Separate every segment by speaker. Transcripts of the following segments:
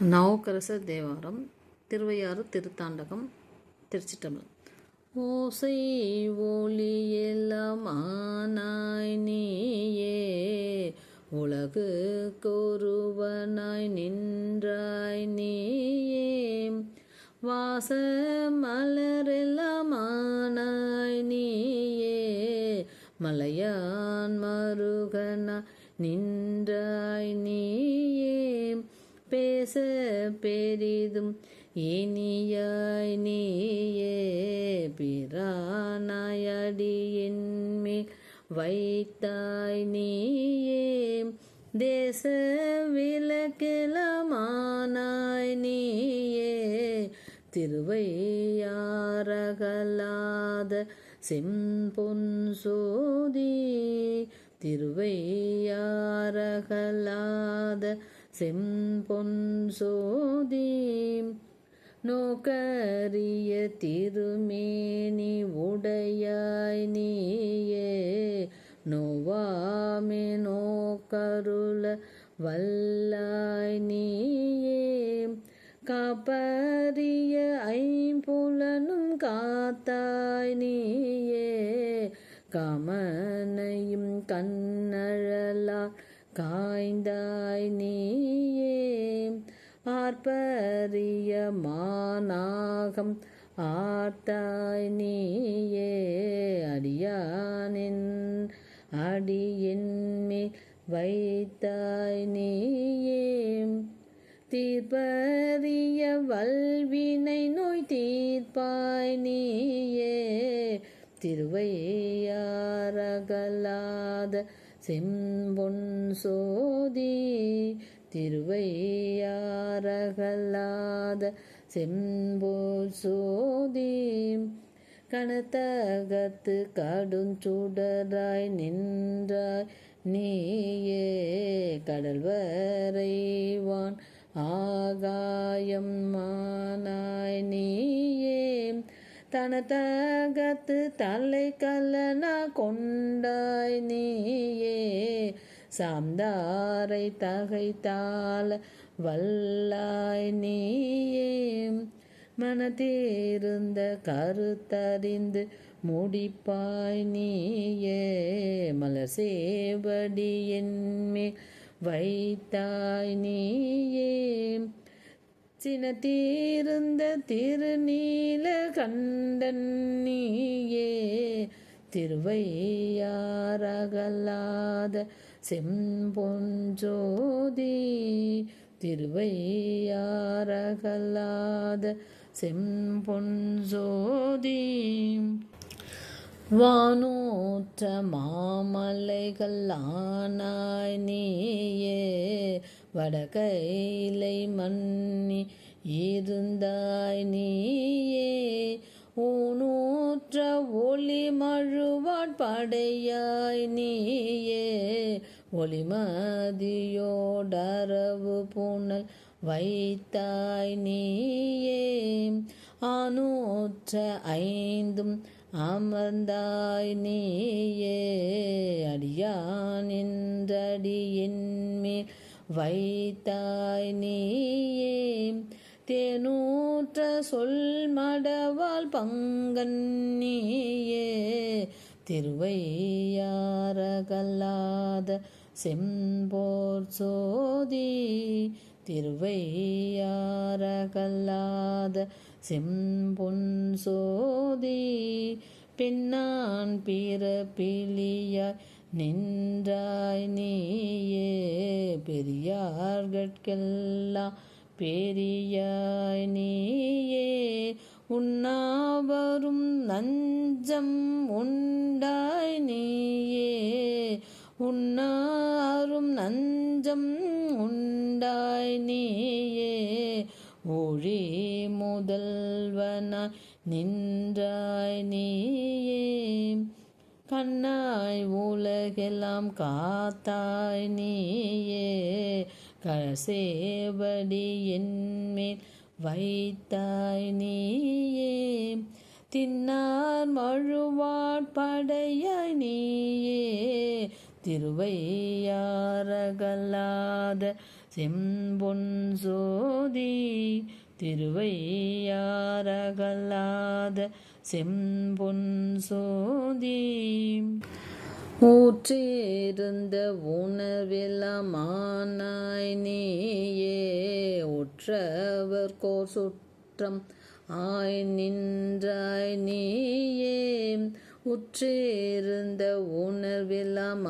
Speaker 1: நவக்கரச தேவாரம் திருவையாறு திருத்தாண்டகம் திருச்சிட்டம்பலம் ஓசை ஒளி நீயே உலகு கோருவனாய் நின்றாய் நீயே. வாச மலரெல்லாமானாய் நீயே மலையான் மருகனா நின்றாய் நீயே. பேச பெரிதும் இனியாய் நீயே பிரானாயடியின் மேல் வைத்தாய் நீயே. தேச விளக்கிலமானாய் நீயே திருவையாரகலாத செம்பொன் சோதி திருவையாரகலாத செம்பொன் சோதி நோக்கரிய திருமேனி உடையாய் நீயே. நோவாமே நோக்கருள வல்லாய் நீயே. காப்பரிய ஐம்புலனும் காத்தாய் நீயே. கமனையும் கண்ணழலா காய்ந்தாய் நீயே ஆர்ப்பரிய மானாகம் ஆர்த்தாய் நீயே அடியானின் அடியின்மே வைத்தாய் நீயே. தீர்ப்பரிய வல்வினை நோய் தீர்ப்பாய் நீயே திருவையாரகலாத செம்பொன் சோதி திருவையாரகலாத செம்போல் சோதி கனத்தகத்து கடுஞ்சுடராய் நின்றாய். நீயே கடல் வரைவான் ஆகாயம் மானாய் நீயே தனதகத்து தலை கல்லனா கொண்டாய் நீயே. சாம்தாரை தகைத்தால் வல்லாய் நீயே. மனதேருந்த கருத்தறிந்து முடிப்பாய் நீயே. மலர் சேவடி என்மே வைத்தாய் நீயே. சினத்தீர்ந்த திருநீல கண்டன் நீயே. திருவையாரகலாத செம்பொஞ்சோதி திருவையாரகலாத செம்பொஞ்சோதி வானூற்ற மாமலைகள் ஆனாய் நீயே. வடகைலை மன்னி இருந்தாய் நீயே? ஊனூற்ற ஒளி மழுவாட் படையாய் நீயே? ஒளிமதியோடரவு புனல் வைத்தாய் நீயே? ஆனூற்ற ஐந்தும் அமர்ந்தாய் நீயே? அடியானின்றடியின் மேல் வைத்தாய் நீயே. தேனூற்ற சொல் மடவால் பங்கன் நீயே. திருவையாரகல்லாத செம்போர் சோதி. திருவையாரகல்லாத செம்பொன் சோதி. பெண்ணான் பிறப்பிலியாய் நின்றாய் நீயே பெரியார்கட்கெல்லாம் பெரியாய் நீயே. உண்ணாவரும் நஞ்சம் உண்டாய் நீயே. உண்ணாரும் நஞ்சம் உண்டாய் நீயே. ஒழி முதல்வனாய் நின்றாய் நீயே. கண்ணாய் உலகெல்லாம் காத்தாய் நீயே. கசேபடி என்மேல் வைத்தாய் நீயே. தின்னார் மழுவாட்படையாய் நீயே. திருவையாரகல்லாத செம்பொன் சோதி திருவையாரகல்லாத செம்பொன் சோதி ஊற்றிருந்த உணர்வெல்லாம் நீயே உற்றவர் கோர் சுற்றம் ஆய் நின்றாய் நீயே. உற்றிருந்த உணர்வெல்லாம்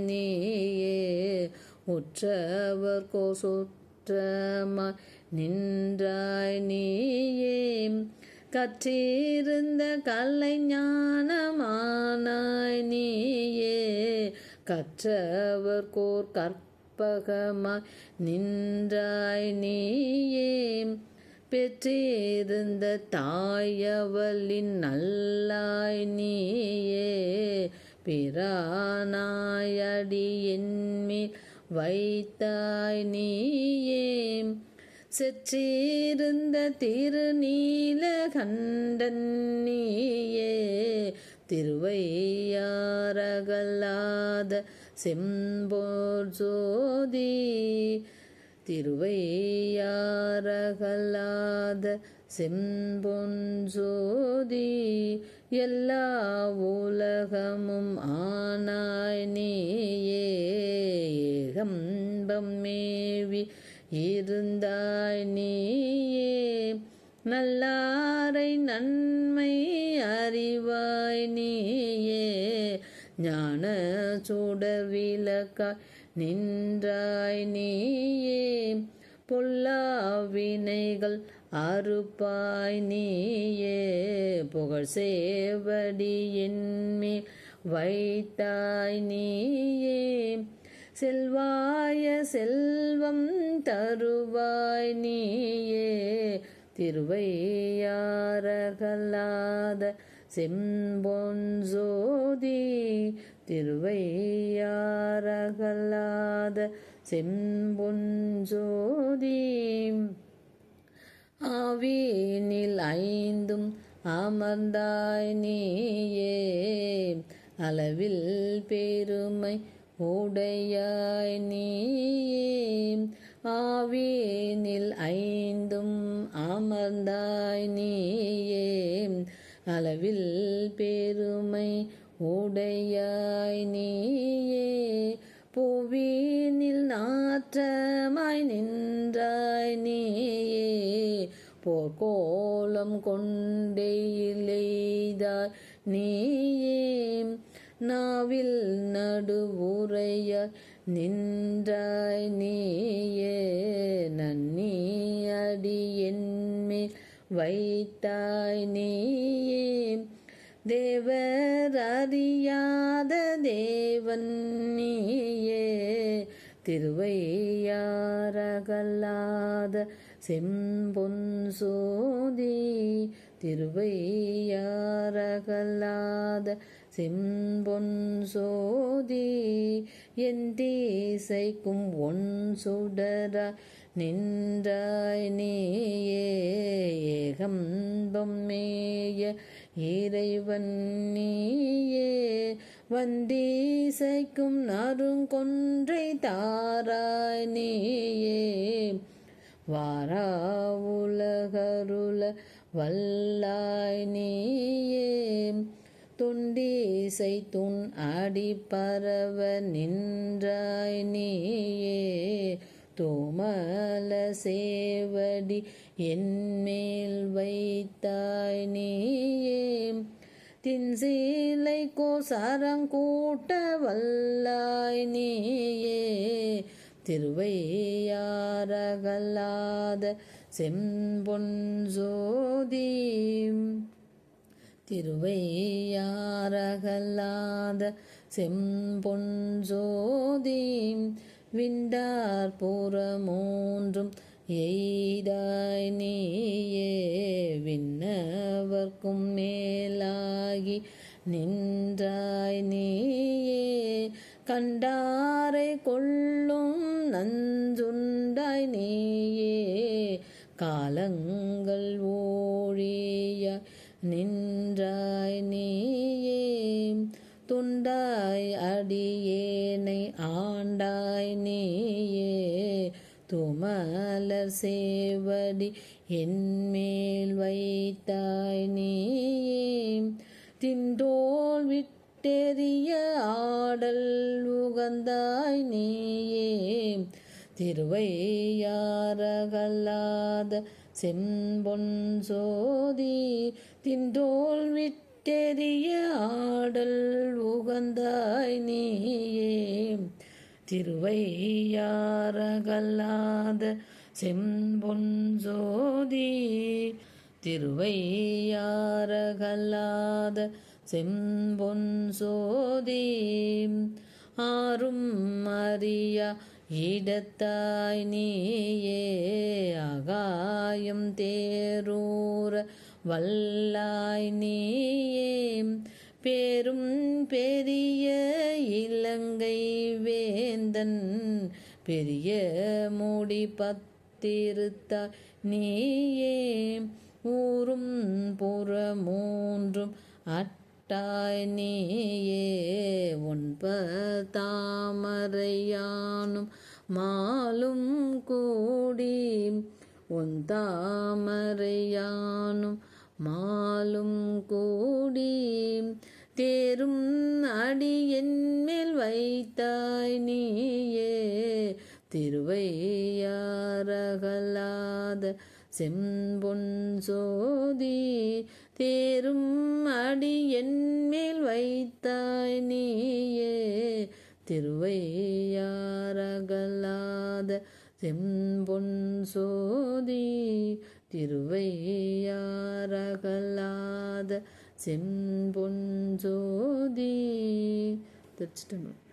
Speaker 1: நீயே உற்றவர் கோ சுற்றமாய் நின்றாய் நீயே. கற்றிருந்த கலை ஞானமானாய் நீயே. கற்றவர் கோர் கற்பகமாய் நின்றாய் நீயே. பெற்றிருந்த தாயவளின் நல்லாய் நீயே. பிரானாயடியின் மேல் வைத்தாய் நீயே. செற்றிருந்த திருநீல கண்டன் நீயே திருவையாரகல்லாத செம்போர் ஜோதி திருவையாரகல்லாத செம்பொன்சோதி எல்லா உலகமும் ஆனாய் நீயே ஏகம்பம் மேவி இருந்தாய் நீயே நல்லாரை நன்மை அறிவாய் நீயே. ஞான சுடர் விளக்காய் நின்றாய் நீயே. பொல்லா வினைகள் அறுப்பாய் நீயே. புகழ் சேவடி என்மேல் வைத்தாய் நீயே. செல்வாய செல்வம் தருவாய் நீயே திருவையாரகலாத செம்பொன் ஜோதி திருவையாரகலாத செம்பொன் ஜோதி. ஆவினில் ஐந்தும் அமர்ந்தாய் நீயே அளவில் பெருமை உடையாய் நீயே ஆவினில் ஐந்தும் அமர்ந்தாய் நீயே. அளவில் பெருமை உடையாய் நீயே புவினில் நாற்றமாய் நின்றாய் நீயே. போர்க்கோலம் கொண்டே கொண்டெய்தாய் நீயே. நாவில் நடுவுரைய நின்றாய் நீயே நன்னி அடி வைத்தாய் நீயே. தேவர் அறியாத தேவன் நீயே திருவையாரகல்லாத செம்பொன் சோதி திருவையாரகல்லாத செம்பொன் சோதி என் தீசைக்கும் ஒன் சுடர நின்றாய் நீயே ஏகம்பம் மேய இறைவன் நீயே. வந்தீசைக்கும் நறுங்கொன்றை தாராய் நீயே. வாரா உலகருள வல்லாய் நீயே. துண்டீசை துன் அடி பரவ நின்றாய் நீயே தோமல சேவடி என்மேல் வைத்தாய் நீயே. தின்சீலை கோசாரங்கூட்ட வல்லாய் நீயே திருவையாரகலாத செம்பொன் ஜோதீம் திருவையாரகல்லாத செம்பொன் ஜோதி விண்டார் புறமூன்றும் எய்தாய் நீயே. விண்ணவர்க்கும் மேலாகி நின்றாய் நீயே. கண்டாரை கொள்ளும் நஞ்சுண்டாய் நீயே. காலங்கள் ஓழிய நின் நின்றாய் நீயே துண்டாய் அடியேனை ஆண்டாய் நீயே துமலர் சேவடி என்மேல் வைத்தாய் நீயே. தின்றோல் விட்டெறிய ஆடல் உகந்தாய் நீயே திருவையாரகல்லாத செம்பொன் சோதி திண்டோல் விட்டெறிய ஆடல் உகந்தாய் நீயே. திருவையாரகல்லாத செம்பொன் சோதி திருவையாரகல்லாத செம்பொன் சோதி ஆறும் அறியா இடத்தாய் நீயே அகாயம் தேரூர வல்லாய் நீயே. பேரும் பெரிய இலங்கை வேந்தன் பெரிய மூடி பத்திருத்தாய் நீயே. ஊரும் புற மூன்றும் அட் அட்டாய் நீயே ஒன்பதாமரையானும் மாலும் கூடி உன் தாமரையானும் மாலும் கூடி தேரும் அடியன் மேல் வைத்தாய் நீயே திருவையாரகலாத செம்பொன் சோதி தேரும் அடி என்மேல் வைத்தாய் நீயே. திருவையாரகலாத செம்பொன் சோதி திருவையாரகலாத செம்பொன் சோதி திருச்சிட்டம்பலம்